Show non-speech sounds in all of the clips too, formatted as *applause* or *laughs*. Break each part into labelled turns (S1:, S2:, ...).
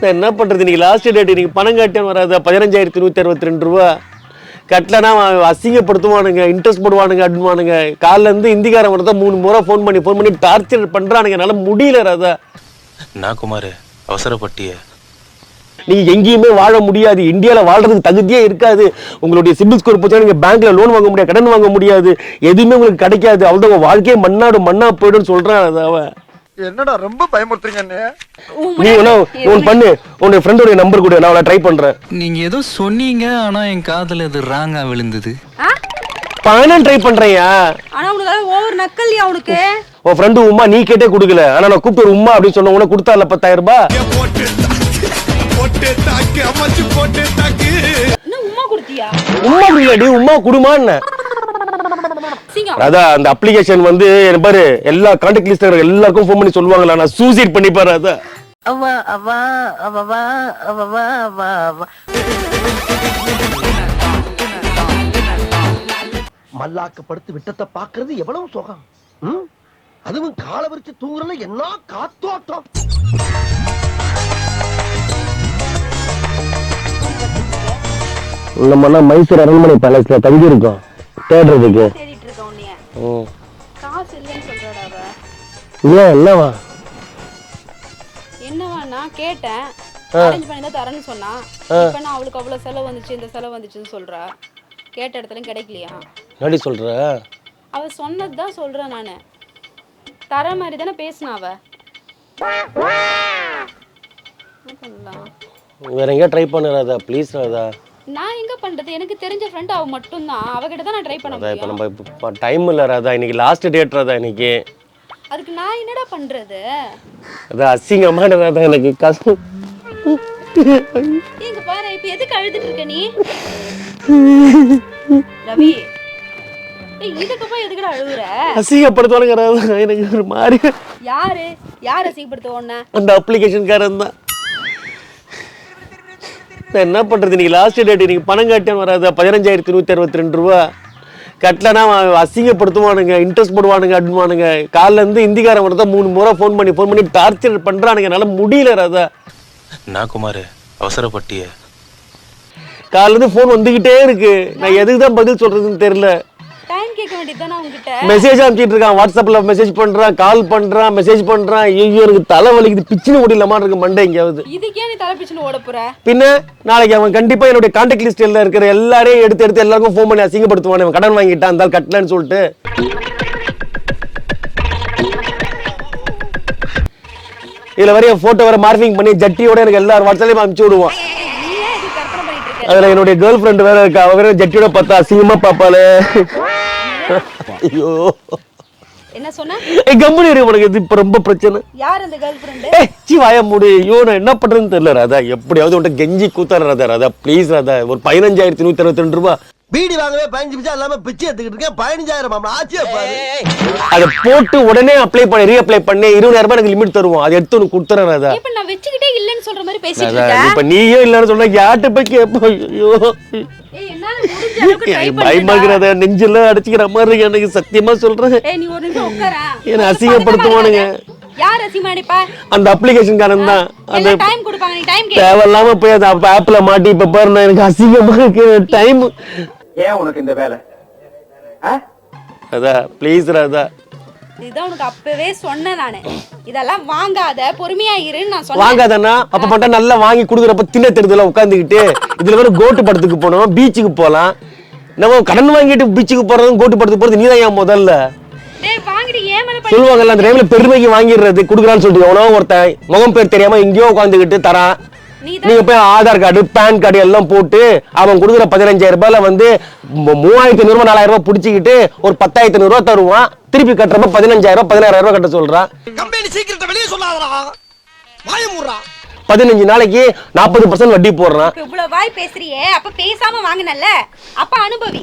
S1: நான் என்ன பண்றது? நீங்க லாஸ்ட் டேட் நீங்க பணம் காட்டியான் வராதா. பதினஞ்சாயிரத்தி நூத்தி அறுபத்தி ரெண்டு ரூபா. கட்டலனா அவன் அசிங்கப்படுத்துவானுங்க இன்ட்ரெஸ்ட் போடுவானுங்க அப்படிவானுங்க காலைல இருந்து இந்திக்காரன் தான் மூணு முறை ஃபோன் பண்ணி ஃபோன் பண்ணி டார்ச்சர் பண்றானுங்க. என்னால முடியல ராதா.
S2: நான் குமார் அவசரப்பட்டிய.
S1: நீங்க எங்கேயுமே வாழ முடியாது. இந்தியால வாழ்றதுக்கு தகுதியே இருக்காது. உங்களுடைய சிபில் ஸ்கோர் போச்சா நீங்க பேங்க்ல லோன் வாங்க முடியாது கடன் வாங்க முடியாது. எதுவுமே உங்களுக்கு கிடைக்காது. அவ்வளவு உங்க வாழ்க்கையே மண்ணாடு மண்ணா போயிடும்னு சொல்றான் அது அவன்.
S3: என்னடா ரொம்ப பயமுறுத்துறீங்க அண்ணே
S1: நீ வேணா ஒன்று பண்ணு. உன்னுடைய ஃப்ரெண்டோடைய நம்பர் கொடு. நான் அவளை ட்ரை பண்றேன்.
S4: நீங்க ஏதோ சொன்னீங்க ஆனா என் காதுல அது ராங்கா விழுந்தது.
S5: ஆ?
S1: பணம் ட்ரை பண்றேன்யா
S5: ஆனா உனக்கு ஓவர் நக்கல்யா உனக்கு?
S1: உன் ஃப்ரெண்டு உமா நீ கேட்டே கொடுக்கல. ஆனா நான் கூப்பிட்டு உமா அப்படின்னு சொன்ன உனக்கு கொடுத்தால பத்தாயிரம் ரூபாய்?
S5: என்ன உமா கொடுத்தியா?
S1: உமா குடிக்கலடி உமா குடுமான்னு. அதான் அந்த அப்ளிகேஷன் வந்து எனக்கு பாரு எல்லா கான்டாக்ட் லிஸ்ட் எல்லாருக்கும் ஃபோன் பண்ணி சொல்லுவாங்களா நான் சூசைட் பண்ணி பாரு அதான்.
S6: அவா அவா அவவா அவவா அவா அவா
S3: மல்லாக்க படுத்து விட்டத்தை பாக்குறது எவ்வளவு சுகம்? ம்? அதுவும் காலை விரிச்சு தூங்குறதுல என்ன காத்தோட்டம்?
S1: நம்மனா மைசூர் அரண்மனை பேலஸ்ல தங்கி இருக்கோம் தேடுறதுக்கு. ம்.
S5: காசு இல்லைன்னு சொல்றாடா அவ.
S1: ஏன் என்னவா?
S5: என்னவா நான் கேட்டேன். அரேஞ்ச் பண்ணி தான் தரேன்னு சொன்னா. இப்ப நான் அவளுக்கு அவ்வளவு செலவு வந்துச்சு இந்த செலவு வந்துச்சுன்னு சொல்றா. கேட்ட இடத்துலயும் கிடைக்கலையா?
S1: என்னடி சொல்ற?
S5: அவ சொன்னது தான் சொல்றேன் நானு. தர மாதிரி தானே பேசினா அவ. என்ன பண்ணலாம்
S1: வேற எங்கேயா ட்ரை பண்ணு ராதா ப்ளீஸ் ராதா.
S5: நான் எங்க பண்றது? எனக்கு தெரிஞ்ச ஃப்ரெண்ட் அவ மட்டும்தான். அவகிட்ட தான் நான் ட்ரை பண்ண
S1: ராதா இப்போ
S5: முடியும்.
S1: நம்ம இப்போ டைம் இல்லை ராதா. இன்னைக்கு லாஸ்ட் டேட் ராதா இன்னைக்கு.
S5: அதுக்கு நான் என்னடா பண்றது?
S1: அதான் அசிங்கமான ராதா எனக்கு. கஷ்டம்
S5: இங்க பாரு இப்ப எதுக்கு அழுதுட்டு இருக்க நீ? ரவி ஏய் இதுக்கு போய் எதுக்குடா அழுகுற
S1: அசிங்கப்படுத்துவானுங்க ராதா. எனக்கு ஒரு மாதிரி
S5: யாரு? யார் அசிங்கப்படுத்த உன்ன?
S1: அந்த அப்ளிகேஷன்காரன் தான். நான் என்ன பண்றது? இன்னைக்கு லாஸ்ட் டேட் இன்னைக்கு பணம் காட்டியான் வராதா. பதினஞ்சாயிரத்தி நூத்தி அறுபத்தி ரெண்டு ரூபா கட்டலனா அசிங்கப்படுத்துவானுங்க இன்ட்ரெஸ்ட் போடுவானுங்க அப்படிவானுங்க காலைல இருந்து இந்திக்காரன் தான் மூணு முறை ஃபோன் பண்ணி ஃபோன் பண்ணி டார்ச்சர் பண்றானுங்க. என்னால முடியல ராதா.
S2: நான் குமார் அவசரப்பட்டிய.
S1: காலைல இருந்து ஃபோன் வந்துகிட்டே இருக்கு. நான் எதுக்கு தான் பதில் சொல்றதுன்னு தெரியல.
S5: டைம் கேட்க உங்ககிட்ட
S1: மெசேஜ் அனுப்பிச்சிட்டு இருக்கான். வாட்ஸ்அப்ல மெசேஜ் பண்றான் கால் பண்றான் மெசேஜ் பண்றான். ஐயோ எனக்கு தலை வலிக்குது. பிச்சுன்னு முடியலமா இருக்கு மண்டை எங்கேயாவது.
S5: இதுக்கே நீ தலைப்பிச்சுன்னு ஓட போற?
S1: பின்ன நாளைக்கு அவன் கண்டிப்பா என்னுடைய கான்டாக்ட் லிஸ்ட்ல இருக்கிற எல்லாரையும் எடுத்து எடுத்து எல்லாருக்கும் ஃபோன் பண்ணி அசிங்கப்படுத்துவான். இவன் கடன் வாங்கிட்டான் அந்த கட்டலன்னு சொல்லிட்டு. இதுல வரைய போட்டோ வர மார்பிங் பண்ணி ஜட்டியோட எனக்கு எல்லாரும் வாட்ஸ்அப்லயும் அனுப்பிச்சு விடுவான்
S5: நீ ஏன் இது கற்பனை பண்ணிட்டு இருக்க
S1: அதுல என்னுடைய கேர்ள் ஃப்ரெண்ட் வேற இருக்கா? அவ வேற ஜட்டியோட பார்த்தா அசிங்கமா பாப்பாளே. *laughs* ஐயோ.
S5: என்ன சொன்ன?
S1: உனக்கு இது இப்ப ரொம்ப பிரச்சனை.
S5: யார் அந்த கேர்ள் ஃப்ரெண்டு
S1: ஏய் சி வாய மூடு. ஐயோ நான் என்ன பண்றேன்னு தெரியல ராதா. எப்படியாவது உன்ட்ட கெஞ்சி கூத்தாரு ராதா. ராதா ப்ளீஸ் ராதா. ஒரு பதினஞ்சாயிரத்தி நூத்தி அறுபத்தி ரெண்டு ரூபாய்
S3: பீடி வாங்கவே பதினஞ்சு நிமிஷம் இல்லாம பிச்சை எடுத்துக்கிட்டு இருக்கேன். பதினஞ்சாயிரம் மாமா ஆச்சியா பாரு.
S1: அதை போட்டு உடனே அப்ளை பண்ணி ரீஅப்ளை பண்ணி. இருபதாயிரம் ரூபாய் எனக்கு லிமிட் தருவோம். அதை எடுத்து உனக்கு கொடுத்துறேன் ராதா.
S5: இப்ப நான் வச்சுக்கிட்டே இல்லைன்னு சொல்ற மாதிரி பேசிட்டு
S1: ராதா
S5: இருக்க
S1: இப்ப நீயும் இல்லைன்னு சொன்னா யார்கிட்ட போய் கேட்போம் ஐயோ.
S5: ஏய் என்னால முடிஞ்ச அளவுக்கு ட்ரை
S1: பயமா
S5: பண்ணுடா
S1: இருக்கிறத நெஞ்செல்லாம் அடிச்சுக்கிற மாதிரி இருக்கு. எனக்கு சத்தியமா சொல்றேன்.
S5: ஏய் நீ ஒரு நிமிஷம் உட்காரா?
S1: என்னை அசிங்கப்படுத்துவானுங்க.
S5: யார் அசிங்கமாடிப்பா
S1: அந்த அப்ளிகேஷன்காரன் தான். அந்த
S5: டைம் கொடுப்பாங்க நீ டைம் கேளு.
S1: தேவையில்லாம போய் அந்த ஆப்ல மாட்டி இப்ப பாரு நான் எனக்கு அசிங்கமா இருக்கு. டைம்
S3: ஏன் உனக்கு இந்த வேலை?
S1: ராதா ப்ளீஸ் ராதா
S5: இதுதான் உனக்கு அப்பவே சொன்னேன் நானு. இதெல்லாம் வாங்காத பொறுமையா இருன்னு நான் சொன்னேன்.
S1: அப்ப மட்டும் நல்லா வாங்கி குடுக்குறப்ப தின்ன தெருதுல உட்காந்துக்கிட்டு இதுல வேற கோட்டு படத்துக்கு போனோம் பீச்சுக்கு போலாம். நம்ம கடன் வாங்கிட்டு பீச்சுக்கு போறதும் கோட்டு படத்துக்கு போறது நீதான் ஏன் முதல்ல? சொல்லுவாங்கல்ல அந்த டைம்ல பெருமைக்கு வாங்கிடுறது குடுக்குறான்னு சொல்லிட்டு எவனோ ஒருத்தன் முகம் பேர் தெரியாம எங்கேயோ உட்காந்துக்கிட்டு தரான். நீங்க போய் ஆதார் கார்டு பேன் கார்டு எல்லாம் போட்டு அவன் கொடுக்குற பதினஞ்சாயிரம் ரூபாயில வந்து மூவாயிரத்தி ஐநூறு நாலாயிரம் ரூபாய் பிடிச்சிக்கிட்டு ஒரு பத்தாயிரத்தி ஐநூறு ரூபாய் தருவான். திருப்பி கட்டுறப்ப பதினஞ்சாயிரம் ரூபாய் பதினாயிரம் ரூபாய் கட்ட சொல்றான்
S3: கம்பெனி சீக்கிரத்தை வெளியே சொல்லாதடா. வாயமுறா
S1: பதினஞ்சு நாளைக்கு நாற்பது பர்சன்ட் வட்டி போடுறான்.
S5: இவ்வளவு வாய் பேசுறியே அப்ப பேசாம வாங்கினல்ல? அப்ப அனுபவி.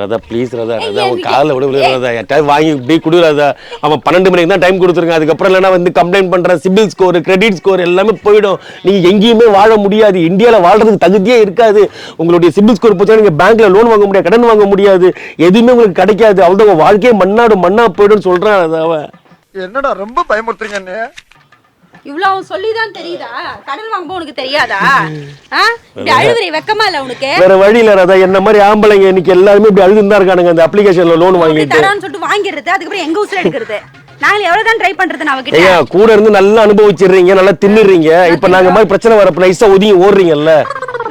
S1: ரதா ப்ளீஸ் ரதா ரதா அவன் காலில் விட விட. ரதா. யார்ட்டாவது வாங்கி இப்படி கொடு ரதா. அவன் பன்னெண்டு மணிக்கு தான் டைம் கொடுத்துருங்க அதுக்கப்புறம் இல்லைன்னா வந்து கம்ப்ளைண்ட் பண்ற சிபில் ஸ்கோர் கிரெடிட் ஸ்கோர் எல்லாமே போயிடும். நீங்க எங்கேயுமே வாழ முடியாது. இந்தியால வாழ்றதுக்கு தகுதியே இருக்காது. உங்களுடைய சிபில் ஸ்கோர் போச்சா நீங்க பேங்க்ல லோன் வாங்க முடியாது கடன் வாங்க முடியாது. எதுவுமே உங்களுக்கு கிடைக்காது. அவ்வளோ வாழ்க்கையே மண்ணாடு மண்ணா போயிடும்னு சொல்றான் ரதா அவன்.
S3: என்னடா ரொம்ப பயமுறுத்துறீங்க அண்ணே
S5: இவ்வளவு அவன் சொல்லிதான் தெரியுதா? கடன் வாங்கும்போது உனக்கு தெரியாதா? ஆ? இப்படி அழுவுறி வெக்கமா இல்ல உனக்கு?
S1: வேற வழி இல்ல ராதா என்ன மாதிரி ஆம்பளைங்க இன்னைக்கு எல்லாருமே இப்படி அழுதுன்னு தான் இருக்கானுங்க அந்த அப்ளிகேஷன்ல லோன் வாங்கிட்டு.
S5: தரான்னு சொல்லிட்டு வாங்கிடுறது அதுக்கப்புறம் எங்க உசுர எடுக்கிறது? நாங்கள் எவ்வளவுதான் ட்ரை பண்றது நான் அவகிட்ட?
S1: ஐயா கூட இருந்து நல்லா அனுபவிச்சிடுறீங்க நல்லா தின்னுறீங்க. இப்ப நாங்க மாதிரி பிரச்சனை வரப்ப நைஸா ஒதுங்கி ஓடுறீங்கல்ல?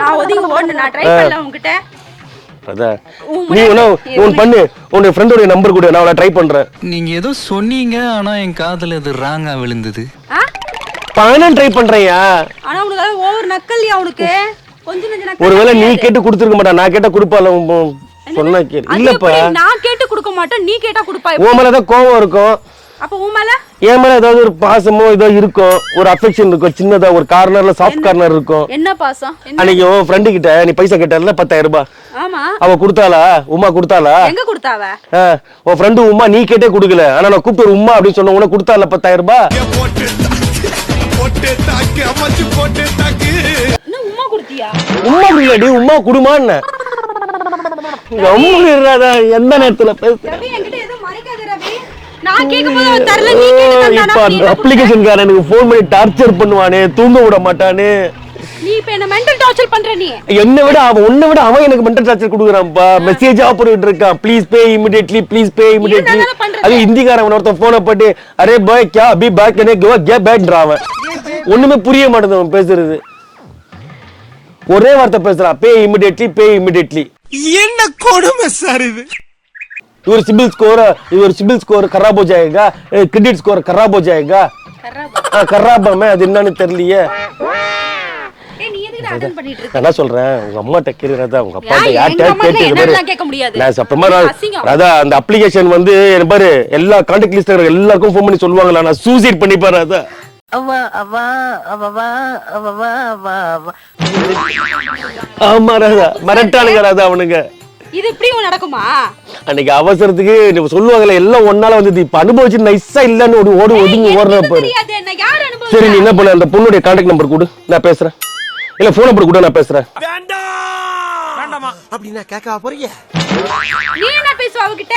S5: நான் ஒதுங்கி ஓடுனேன் நான் ட்ரை பண்ணல உங்ககிட்ட உன்
S1: நீ வேணா ஒன்னு பண்ணு உன்னோட ஃப்ரெண்டோட நம்பர் கொடு நான் அவளை ட்ரை பண்றேன்.
S4: நீங்க ஏதோ சொன்னீங்க ஆனா என் காதுல அது ராங்கா விழுந்தது.
S5: ஆ?
S1: பணம் ட்ரை பண்றேன்யா.
S5: ஆனா உனக்கு ஓவர் நக்கல்லையா உனக்கு? கொஞ்சம் நக்கல்
S1: ஒருவேளை நீ. கேட்டு கொடுத்துருக்க மாட்டா நான் கேட்டா கொடுப்பால சொன்னா கேளு. இல்லப்பா?
S5: நான் கேட்டு கொடுக்க மாட்டேன் நீ கேட்டா கொடுப்பா
S1: உன் மேலதான் கோவம் இருக்கும்
S5: அப்ப உன் மேல?
S1: என் மேல ஏதாவது ஒரு பாசமோ ஏதோ இருக்கும் ஒரு அஃபெக்ஷன் இருக்கும் சின்னதா ஒரு கார்னர்ல சாஃப்ட் கார்னர் இருக்கும்
S5: என்ன பாசம்? என்ன?
S1: அன்னைக்கு உன் ஃப்ரெண்டு கிட்ட நீ பைசா கேட்டல பத்தாயிரம் ரூபாய்.
S5: ஆமா.
S1: அவ கொடுத்தாளா? உமா கொடுத்தாளா?
S5: எங்க கொடுத்தாவ?
S1: உன் ஃப்ரெண்டு உமா நீ கேட்டே கொடுக்கல. ஆனா நான் கூப்பிட்டு உமா அப்படின்னு சொன்ன உடனே கொடுத்தால பத்தாயிரம் ரூபாய்?
S5: என்ன உமா கொடுத்தியா?
S1: உமா குடிக்கலடி உமா குடுமான்னு. இருடாதா எந்த நேரத்துல பேச
S5: ரவி என்கிட்ட எதுவும் மறைக்காத ரவி. நான் கேட்கும்போது அவன் தரல நீ கேட்டு தந்தானா
S1: இப்ப
S5: நீ
S1: அந்த
S5: என்ன கொடுத்த?
S1: அப்ளிகேஷன் எனக்கு ஃபோன் பண்ணி டார்ச்சர் பண்ணுவானே தூங்க விட மாட்டானே.
S5: நீ இப்ப என்ன மென்டல் டார்ச்சர் பண்ற நீ
S1: என்னை விட அவன் உன்னை விட அவன் எனக்கு மென்டல் டார்ச்சர் கொடுக்குறான்ப்பா மெசேஜ் பண்ணிட்டு இருக்கான் please pay immediately please pay immediately
S5: இருந்தாலும் பண்றது.
S1: அது ஹிந்திக்காரன் ஒருத்தன் போனை போட்டு அரே பாய் கே அபி பேக் கனே கோ கே பேக்ன்றான் அவன் ஒண்ணுமே புரிய மாட்டேங்குது அவன் பேசுறது ஒரே வார்த்தை பேசுறான் பே இமிடியட்லி பே இமிடியட்லி
S7: என்ன கொடுமை சார் இது
S1: இவர் சிபில் ஸ்கோர் இவர் சிபில் ஸ்கோர் खराब हो जाएगा क्रेडिट स्कोर खराब हो जाएगा हाँ खराब है அது என்னன்னு தெரியலையே என்ன சொல்றேன்? உங்க அம்மாட்ட கேக்குறதா உங்க அப்பா யார்கிட்ட கேட்டு? நான். அதான் அந்த அப்ளிகேஷன் வந்து பாரு எல்லா கான்டாக்ட் இருக்கிற எல்லாருக்கும் ஃபோன் பண்ணி சொல்லுவாங்களா நான் சூசைட் அதான்.
S6: அவவா அவா அவா
S1: ஆமா ராதா மிரட்டானுங்க ராதா அவனுங்க.
S5: இது இப்படியும் நடக்குமா?
S1: அன்னைக்கு அவசரத்துக்கு நீ சொல்லுவாங்கல்ல எல்லாம் ஒன்னால வந்தது இப்ப அனுபவிச்சு நைஸா இல்லன்னு ஒரு ஓடி ஒதுங்கி ஓடுற பாரு
S5: தெரியாது என்ன யார் அனுபவம்
S1: சரி நீ என்ன பண்ண? அந்த பொண்ணுடைய கான்டாக்ட் நம்பர் கொடு. நான் பேசுறேன். இல்ல போன் நம்பர் கொடு நான் பேசுறேன்.
S7: வேண்டாமா அப்படின்னா கேட்க போறீங்க?
S5: நீ என்ன பேசுவ அவகிட்ட?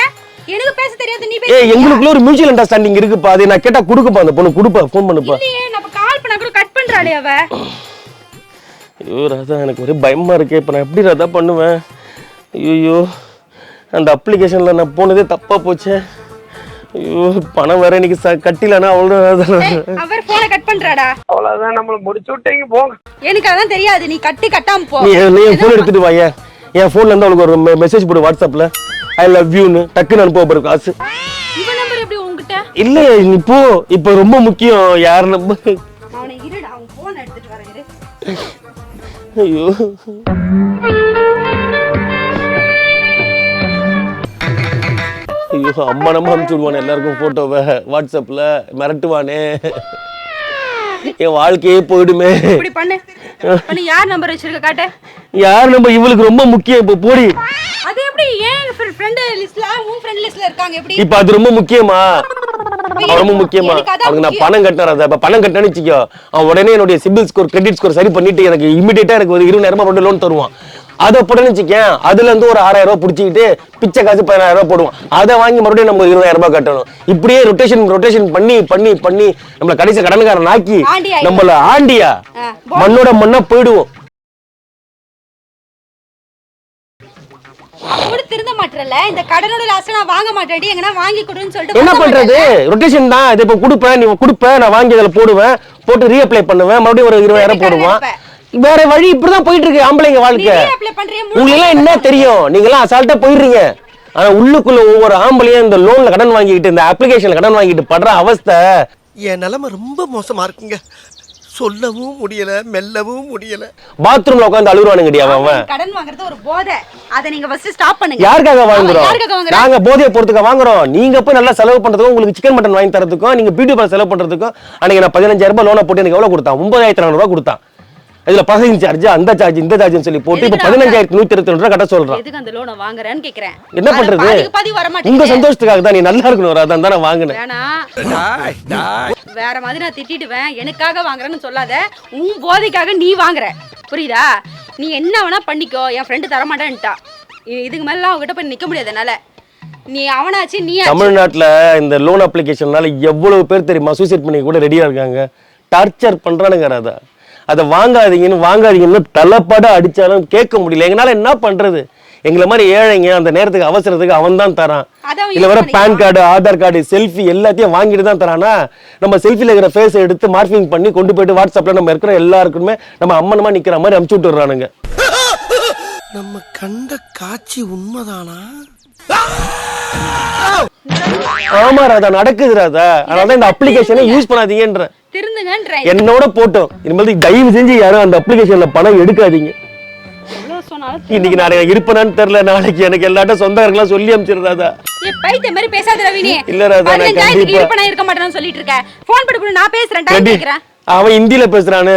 S5: எனக்கு பேச தெரியாது நீ
S1: ஏ
S5: பேச
S1: எங்களுக்குள்ள ஒரு மியூச்சுவல் அண்டர்ஸ்டாண்டிங் இருக்குப்பா. அதை நான் கேட்டா கொடுக்குப்பா அந்த பொண்ணு கொடுப்பா ஃபோன் பண்ணுப்பா.
S5: இல்லையே நம்ம கால் பண்ணா கூட கட் பண்றாளே அவ.
S1: ஐயோ ராதா எனக்கு ஒரே பயமா இருக்கே. இப்போ நான் எப்படி ராதா பண்ணுவேன்? ஐயோ அந்த அப்ளிகேஷன்ல நான் போனதே தப்பா போச்சே. ஐயோ பணம் வேற இன்னைக்கு ச கட்டிலனா அவ்வளோ
S5: ஏய், அவர் போனை கட் பண்றாடா?
S1: அவ்வளோதான் நம்மளை முடிச்சு விட்டீங்க போங்க
S5: எனக்கு அதான் தெரியாது நீ கட்டு கட்டாம போ.
S1: நீ என் ஃபோன் எடுத்துட்டு வா ஏன்? என் ஃபோன்ல இருந்து அவளுக்கு ஒரு மெசேஜ் போடு வாட்ஸ்அப்ல ஐ லவ் யூன்னு டக்குன்னு அனுப்ப பாரு காசு.
S5: இவன் நம்பர் எப்படி உன்கிட்ட?
S1: இல்ல நீ போ. இப்போ ரொம்ப முக்கியம் யார் நம்பர்
S5: அவனை இருடா அவன் போன் எடுத்துட்டு வரேன்
S1: ஐயோ. ஐயோ அம்மா நம்ம அனுப்பிச்சு விடுவானே எல்லாருக்கும் போட்டோவை வாட்ஸ்அப்ல மிரட்டுவானே. என் வாழ்க்கையே போயிடுமே.
S5: இப்படி பண்ணு. பண்ணு யார் நம்பர் வச்சிருக்க? காட்டு.
S1: யார் நம்ம இவளுக்கு ரொம்ப முக்கியம் இப்போ போடி.
S5: அது எப்படி? ஏன் ஃப்ரெண்ட் லிஸ்ட்ல உன் ஃப்ரெண்ட் லிஸ்ட்ல இருக்காங்க எப்படி?
S1: இப்ப அது ரொம்ப முக்கியமா? ரொம்ப முக்கியமா? அவனுக்கு நான். பணம் கட்டினேன் இப்ப பணம் கட்டினேன்னு வச்சுக்கோ. அவன் உடனே என்னுடைய சிபில் ஸ்கோர் கிரெடிட் ஸ்கோர் சரி பண்ணிட்டு எனக்கு இமிடியேட்டா எனக்கு ஒரு இருபதாயிரம் போட்டு லோன் தருவான். அதை போட்டேன்னு வச்சுக்கேன் அதுல இருந்து ஒரு ஆறாயிரம் ரூபாய் பிடிச்சிக்கிட்டு பிச்சை காசு பதினாயிரம் ரூபாய் போடுவான் அதை வாங்கி மறுபடியும் நம்ம இருபதாயிரம் ரூபாய் கட்டணும். இப்படியே ரொட்டேஷன் ரொட்டேஷன் பண்ணி பண்ணி பண்ணி நம்மள கடைசி கடன்காரன் ஆக்கி. நம்மள ஆண்டியா. மண்ணோட மண்ணா போயிடுவோம்.
S5: கூட திருந்த மாட்டறல. இந்த கடனோட லாஸ்ட் நான் வாங்க மாட்டேடி எங்கனா வாங்கி கொடுன்னு சொல்லிட்டு
S1: என்ன பண்றது. ரொட்டேஷன் தான். இது இப்ப கொடுப்பேன். நீ கொடுப்பேன் நான் வாங்கி அதில் போடுவேன். போட்டு ரீஅப்ளை பண்ணுவேன். மறுபடியும் ஒரு இருபதாயிரம்
S5: திருப்பி
S1: போடுவான்
S5: கடன்
S1: வேற வழி இப்படிதான் போயிட்டு இருக்கு ஆம்பளைங்க வாழ்க்கை. உங்களுக்கு எல்லாம் என்ன தெரியும்? நீங்க எல்லாம் அசால்ட்டா போயிடுறீங்க. ஆனா உள்ளுக்குள்ள ஒவ்வொரு ஆம்பளையும் இந்த லோன்ல கடன் வாங்கிட்டு இந்த அப்ளிகேஷன்ல கடன் வாங்கிட்டு படுற அவஸ்தை.
S7: என் நிலைமை ரொம்ப மோசமா இருக்குங்க. சொல்லவும் முடியல மெல்லவும் முடியல.
S1: பாத்ரூம்ல உட்காந்து அழுகுறானுங்கடி அவன் அவன்.
S5: கடன் வாங்குறது ஒரு போதை. அதை நீங்க ஃபர்ஸ்ட் ஸ்டாப் பண்ணுங்க.
S1: யாருக்காக வாங்குறோம்? நாங்க போதையை பொறுத்துக்க வாங்குறோம். நீங்க போய் நல்லா செலவு பண்றதுக்கும் உங்களுக்கு சிக்கன் மட்டன் வாங்கி தரதுக்கும் நீங்க பியூட்டி பார்லர் செலவு பண்றதுக்கும் அன்னைக்கு நான் பதினஞ்சாயிரம் ரூபாய் லோனை போட்டு எனக்கு எவ்வளவு கொடுத்தான்? ஒன்பதாயிரத்தி நானூறு ரூபாய் கொடுத்தான். இதுல பசங்க சார்ஜ் அந்த சார்ஜ் இந்த சார்ஜ்னு சொல்லி போட்டு இப்ப? பதினஞ்சாயிரத்தி நூத்தி இருபத்தி ரெண்டு ரூபாய் கட்ட சொல்றான்
S5: எதுக்கு அந்த லோனை வாங்குறேன்னு கேக்குறேன்.
S1: என்ன பண்றது? உங்க சந்தோஷத்துக்காக தான் நீ நல்லா இருக்கணும் அதான் தான் நான் வாங்கினேன்
S5: வேற மாதிரி நான் திட்டிடுவேன். எனக்காக வாங்குறேன்னு சொல்லாத. உன் போதைக்காக நீ வாங்குற. புரியுதா? நீ என்ன வேணா பண்ணிக்கோ. என் ஃப்ரெண்டு தரமாட்டேன்ட்டா இ- இதுக்கு மேல அவகிட்ட போய் நிக்க முடியாது என்னால. நீ அவனாச்சு நீ.
S1: தமிழ்நாட்டுல இந்த லோன் அப்ளிகேஷன்னால எவ்வளவு பேர் தெரியுமா? சூசைட் பண்ணி கூட ரெடியா இருக்காங்க. டார்ச்சர் பண்றானுங்க ராதா. அதை வாங்காதீங்கன்னு வாங்காதீங்கன்னு தலைப்பட அடிச்சாலும் கேட்க முடியல. எங்களால என்ன பண்றது? எங்களை மாதிரி ஏழைங்க அந்த நேரத்துக்கு அவசரத்துக்கு அவன் தான் தரான்.
S5: use
S1: வர. PAN card Aadhaar card selfie எல்லாத்தையும் வாங்கிட்டு தான் தரானா? நம்ம செல்ஃபில இருக்கிற ஃபேஸை எடுத்து மார்க்கிங் பண்ணி கொண்டு போயிட்டு வாட்ஸ்அப்ல நம்ம இருக்கிற எல்லாருக்குமே நம்ம அம்மனமா நிக்கிற மாதிரி அமுச்சு விட்டுறானுங்க.
S7: நம்ம கண்ட காட்சி உண்மைதானா?
S1: ஆமா ராதா நடக்குது ராதா. அதனால தான் இந்த அப்ளிகேஷனை யூஸ் பண்ணாதீங்கன்ற.
S5: திருந்துங்கன்ற
S1: என்னோட போட்டோம் இனிமேல் தயவு செஞ்சு யாரும் அந்த அப்ளிகேஷன்ல பணம் எடுக்காதீங்க. இன்னைக்கு நான் இருப்பேனான்னு தெரியல. நாளைக்கு எனக்கு எல்லாட்டும் சொந்தக்காரங்களாம் சொல்லி அனுப்பிச்சிடுறாதா
S5: பைத்திய மாதிரி பேசாத ரவினி.
S1: இல்ல ராதா, நான் கண்டிப்பா-
S5: இருக்க மாட்டேன்னு சொல்லிட்டு இருக்க. போன் கொடு நான் பேசுறேன் டைம் கேக்குறேன்.
S1: அவன் ஹிந்தில பேசுறானு.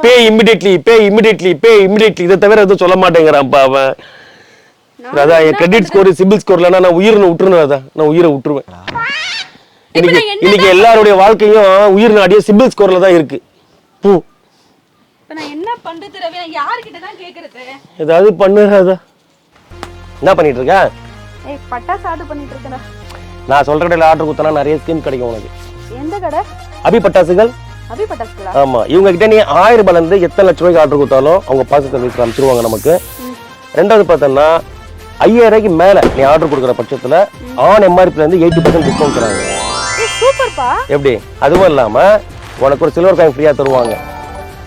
S1: Pay immediately pay immediately pay immediately இதை தவிர எதுவும் சொல்ல மாட்டேங்கிறான்ப்பா அவன். ராதா என் கிரெடிட் ஸ்கோர் சிபில் ஸ்கோர்லனா நான் உயிரை விட்டுருணும் ராதா. நான் உயிரை விட்டுருவேன். இன்னைக்கு இன்னைக்கு எல்லாருடைய வாழ்க்கையும் உயிர் நாடிய சிபில் ஸ்கோர்ல தான் இருக்கு. பூ. ஏதாவது பண்ணு ராதா என்ன பண்ணிட்டு இருக்க? நான் சொல்ற கடையில் ஆர்டர் கொடுத்தனா நிறைய ஸ்கீம் கிடைக்கும் உனக்கு.
S5: எந்த கடை?
S1: அபி பட்டாசுகள்? ஆமா. இவங்க கிட்ட நீ ஆயிரம் ரூபாயில இருந்து எத்தனை லட்ச ரூபாய்க்கு ஆர்டர் கொடுத்தாலும் அவங்க பார்சல் சர்வீஸ் நமக்கு. ரெண்டாவது பார்த்தோம்னா ஐயாயிரம் ரூபாய்க்கு மேல நீ ஆர்டர் கொடுக்குற பட்சத்துல ஆன் எம்ஆர்பில இருந்து எயிட்டி பர்சன்ட் டிஸ்கவுண்ட் தராங்க.
S5: சூப்பர்ப்பா.
S1: எப்படி? அதுவும் இல்லாம உனக்கு ஒரு சில்வர் காயின் ஃப்ரீயா தருவாங்க.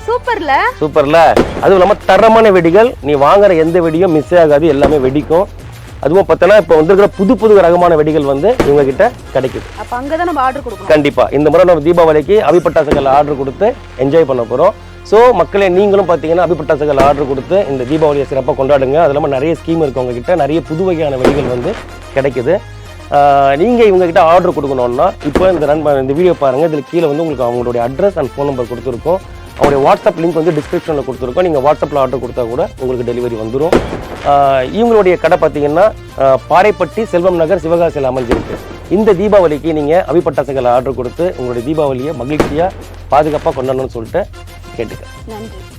S5: சூப்பர்ல.
S1: சூப்பர்ல. அதுவும் இல்லாம தரமான வெடிகள் நீ வாங்குற எந்த வெடியும் மிஸ் ஆகாது எல்லாமே வெடிக்கும். அதுவும் பார்த்தோன்னா இப்போ வந்திருக்கிற புது புது ரகமான வெடிகள் வந்து இவங்க கிட்ட கிடைக்குது.
S5: அப்ப அங்கதான் நம்ம ஆர்டர் கொடுக்கணும்.
S1: கண்டிப்பா. இந்த முறை நம்ம தீபாவளிக்கு அபிப்பட்டாசுகள் ஆர்டர் கொடுத்து என்ஜாய் பண்ண போறோம். ஸோ மக்களே நீங்களும் பார்த்தீங்கன்னா அபிப்பட்டாசுகள் ஆர்டர் கொடுத்து இந்த தீபாவளியை சிறப்பாக கொண்டாடுங்க. அது இல்லாமல் நிறைய ஸ்கீம் இருக்கு உங்ககிட்ட. நிறைய புது வகையான வெடிகள் வந்து கிடைக்குது. நீங்கள் இவங்ககிட்ட ஆர்டர் கொடுக்கணுன்னா இப்போ இந்த ரன் இந்த வீடியோ பாருங்கள் இதில் கீழே வந்து உங்களுக்கு அவங்களுடைய அட்ரஸ் அண்ட் ஃபோன் நம்பர் கொடுத்துருக்கோம். அவங்களுடைய வாட்ஸ்அப் லிங்க் வந்து டிஸ்கிரிப்ஷனில் கொடுத்துருக்கோம். நீங்கள் வாட்ஸ்அப்பில் ஆர்டர் கொடுத்தா கூட உங்களுக்கு டெலிவரி வந்துடும் இவங்களுடைய கடை பார்த்தீங்கன்னா பாறைப்பட்டி செல்வம் நகர் சிவகாசியில் அமைஞ்சிருக்கு. இந்த தீபாவளிக்கு நீங்கள் அபிப்பட்டாசுகளை ஆர்டர் கொடுத்து உங்களுடைய தீபாவளியை மகிழ்ச்சியாக பாதுகாப்பாக கொண்டாடணும்னு சொல்லிட்டு கேட்டுக்க
S5: நன்றி.